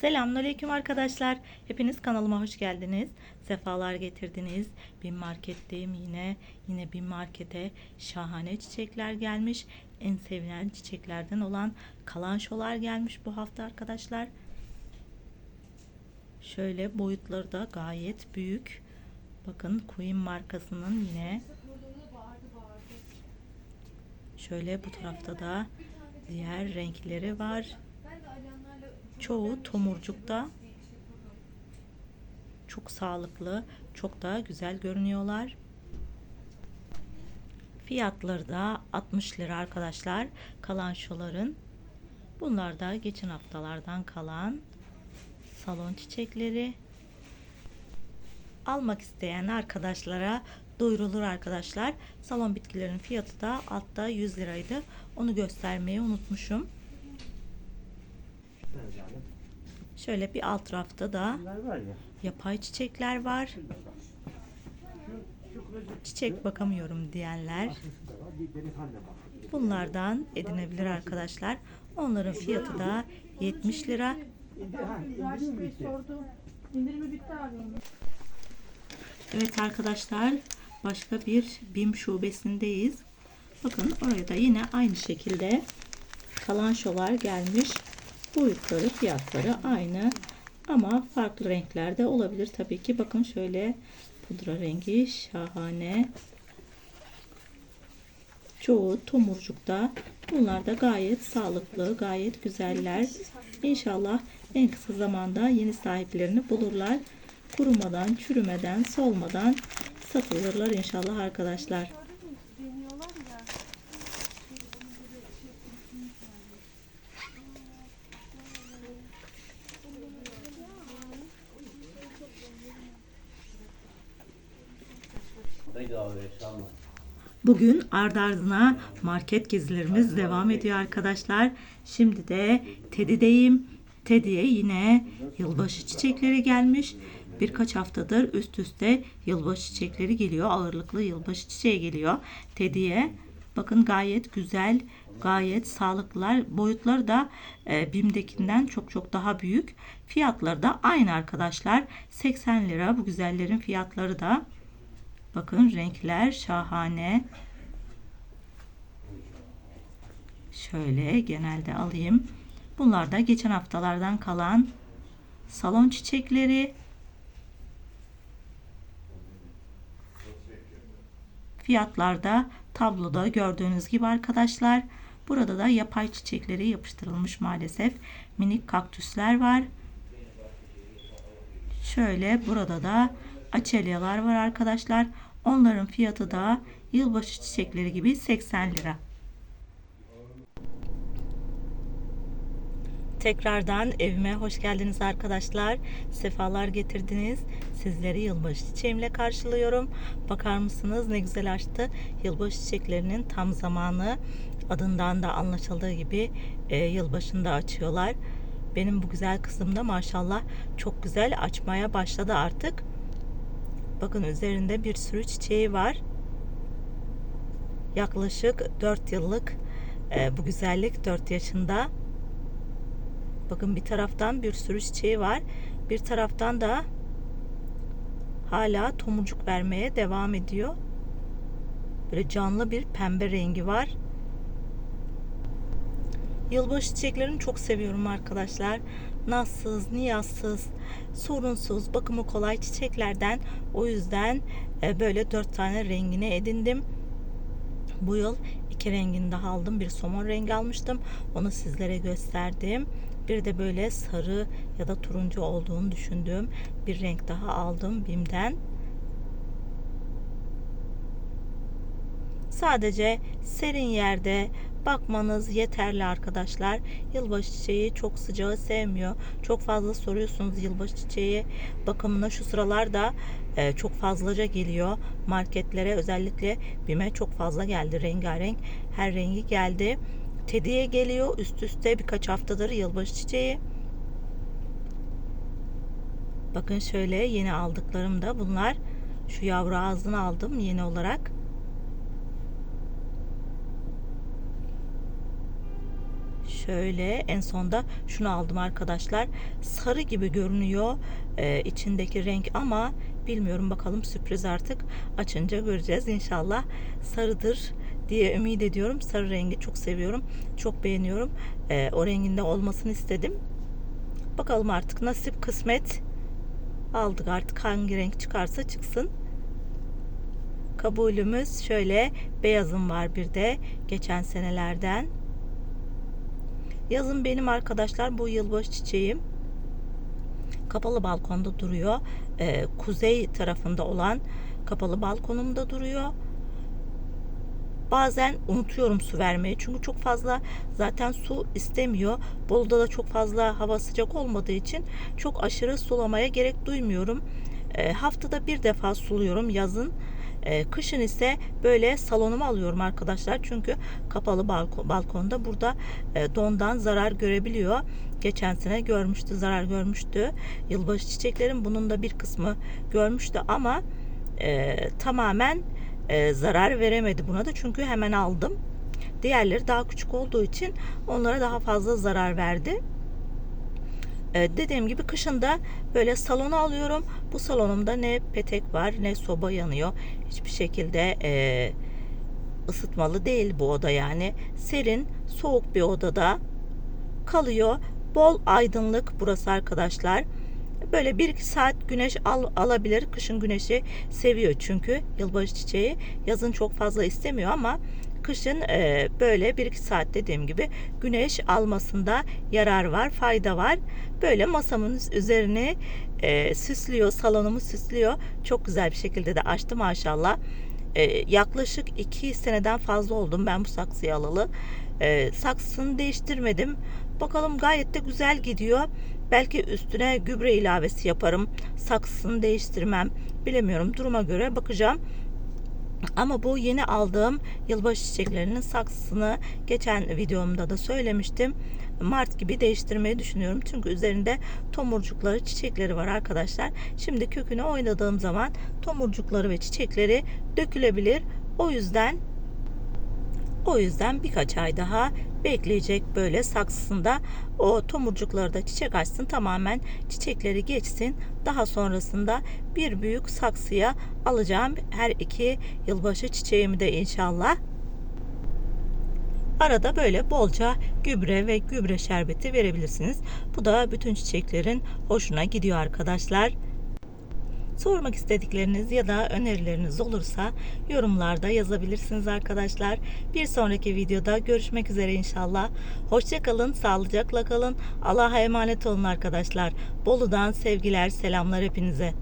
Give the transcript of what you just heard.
Selamünaleyküm arkadaşlar. Hepiniz kanalıma hoş geldiniz. Sefalar getirdiniz. Bin marketteyim yine. Yine bin markete şahane çiçekler gelmiş. En sevilen çiçeklerden olan kalanşolar gelmiş bu hafta arkadaşlar. Şöyle boyutları da gayet büyük. Bakın Queen markasının yine şöyle bu tarafta da diğer renkleri var. Çoğu tomurcukta. Çok sağlıklı, çok da güzel görünüyorlar. Fiyatları da 60 lira arkadaşlar. Kalan şoların. Bunlar da geçen haftalardan kalan salon çiçekleri. Almak isteyen arkadaşlara duyurulur arkadaşlar. Salon bitkilerin fiyatı da altta 100 liraydı. Onu göstermeyi unutmuşum. Şöyle bir alt rafta da yapay çiçekler var. Çiçek bakamıyorum diyenler bunlardan edinebilir arkadaşlar. Onların fiyatı da 70 lira. Evet arkadaşlar başka bir BİM şubesindeyiz. Bakın oraya da yine aynı şekilde kalan şolar gelmiş. Boyutları fiyatları aynı ama farklı renklerde olabilir tabii ki. Bakın şöyle pudra rengi şahane. Çoğu tomurcukta. Bunlar da gayet sağlıklı, gayet güzeller. İnşallah en kısa zamanda yeni sahiplerini bulurlar. Kurumadan, çürümeden, solmadan satılırlar inşallah arkadaşlar. Bugün ardı ardına market gezilerimiz devam ediyor arkadaşlar. Şimdi de Teddy'deyim. Teddy'ye yine yılbaşı çiçekleri gelmiş. Birkaç haftadır üst üste yılbaşı çiçekleri geliyor. Ağırlıklı yılbaşı çiçeği geliyor Teddy'ye. Bakın gayet güzel, gayet sağlıklılar. Boyutları da e, BİM'dekinden çok çok daha büyük. Fiyatları da aynı arkadaşlar. 80 lira bu güzellerin fiyatları da. Bakın renkler şahane. Şöyle genelde alayım. Bunlar da geçen haftalardan kalan salon çiçekleri. Fiyatlarda tabloda gördüğünüz gibi arkadaşlar. Burada da yapay çiçekleri yapıştırılmış maalesef. Minik kaktüsler var. Şöyle burada da açelyalar var arkadaşlar. Onların fiyatı da yılbaşı çiçekleri gibi 80 lira. Tekrardan evime hoş geldiniz arkadaşlar. Sefalar getirdiniz. Sizleri yılbaşı çiçeğimle karşılıyorum. Bakar mısınız ne güzel açtı. Yılbaşı çiçeklerinin tam zamanı. Adından da anlaşıldığı gibi e, yılbaşında açıyorlar. Benim bu güzel kızım da maşallah çok güzel açmaya başladı artık. Bakın üzerinde bir sürü çiçeği var. Yaklaşık 4 yıllık e, bu güzellik 4 yaşında. Bakın bir taraftan bir sürü çiçeği var. Bir taraftan da hala tomurcuk vermeye devam ediyor. Böyle canlı bir pembe rengi var. Yılbaşı çiçeklerini çok seviyorum arkadaşlar. Nazsız, niyazsız, sorunsuz, bakımı kolay çiçeklerden. O yüzden e, böyle dört tane rengini edindim. Bu yıl iki rengini daha aldım. Bir somon rengi almıştım. Onu sizlere gösterdim. Bir de böyle sarı ya da turuncu olduğunu düşündüğüm bir renk daha aldım BİM'den. Sadece serin yerde bakmanız yeterli arkadaşlar. Yılbaşı çiçeği çok sıcağı sevmiyor. Çok fazla soruyorsunuz yılbaşı çiçeği bakımına şu sıralarda e, çok fazlaca geliyor. Marketlere özellikle BİM'e çok fazla geldi. Rengarenk her rengi geldi. Teddy'ye geliyor üst üste birkaç haftadır yılbaşı çiçeği. Bakın şöyle yeni aldıklarım da bunlar. Şu yavru ağzını aldım yeni olarak. Şöyle en sonda şunu aldım arkadaşlar. Sarı gibi görünüyor e, içindeki renk ama bilmiyorum bakalım sürpriz artık açınca göreceğiz inşallah. Sarıdır diye ümit ediyorum. Sarı rengi çok seviyorum. Çok beğeniyorum. E, o renginde olmasını istedim. Bakalım artık nasip kısmet aldık artık hangi renk çıkarsa çıksın. Kabulümüz şöyle beyazım var bir de geçen senelerden. Yazın benim arkadaşlar bu yılbaşı çiçeğim kapalı balkonda duruyor. Ee, kuzey tarafında olan kapalı balkonumda duruyor. Bazen unutuyorum su vermeyi çünkü çok fazla zaten su istemiyor. Bolu'da da çok fazla hava sıcak olmadığı için çok aşırı sulamaya gerek duymuyorum. Ee, haftada bir defa suluyorum yazın. Ee, kışın ise böyle salonuma alıyorum arkadaşlar. Çünkü kapalı balkon, balkonda burada e, dondan zarar görebiliyor. Geçen sene görmüştü, zarar görmüştü. Yılbaşı çiçeklerin bunun da bir kısmı görmüştü ama e, tamamen e, zarar veremedi buna da çünkü hemen aldım. Diğerleri daha küçük olduğu için onlara daha fazla zarar verdi. E, dediğim gibi kışında böyle salona alıyorum. Bu salonumda ne petek var ne soba yanıyor. Hiçbir şekilde e, ısıtmalı değil bu oda yani. Serin, soğuk bir odada kalıyor. Bol aydınlık burası arkadaşlar. Böyle bir iki saat güneş al, alabilir. Kışın güneşi seviyor çünkü yılbaşı çiçeği. Yazın çok fazla istemiyor ama kışın e, böyle bir iki saat dediğim gibi güneş almasında yarar var, fayda var. Böyle masamın üzerine e, süslüyor, salonumu süslüyor. Çok güzel bir şekilde de açtı maşallah. E, yaklaşık iki seneden fazla oldum ben bu saksıyı alalı. E, saksısını değiştirmedim. Bakalım gayet de güzel gidiyor. Belki üstüne gübre ilavesi yaparım. Saksısını değiştirmem. Bilemiyorum. Duruma göre bakacağım. Ama bu yeni aldığım yılbaşı çiçeklerinin saksısını geçen videomda da söylemiştim. Mart gibi değiştirmeyi düşünüyorum. Çünkü üzerinde tomurcukları, çiçekleri var arkadaşlar. Şimdi kökünü oynadığım zaman tomurcukları ve çiçekleri dökülebilir. O yüzden o yüzden birkaç ay daha bekleyecek böyle saksısında o tomurcukları da çiçek açsın tamamen çiçekleri geçsin. Daha sonrasında bir büyük saksıya alacağım her iki yılbaşı çiçeğimi de inşallah. Arada böyle bolca gübre ve gübre şerbeti verebilirsiniz. Bu da bütün çiçeklerin hoşuna gidiyor arkadaşlar. Sormak istedikleriniz ya da önerileriniz olursa yorumlarda yazabilirsiniz arkadaşlar. Bir sonraki videoda görüşmek üzere inşallah. Hoşçakalın, sağlıcakla kalın. Allah'a emanet olun arkadaşlar. Bolu'dan sevgiler, selamlar hepinize.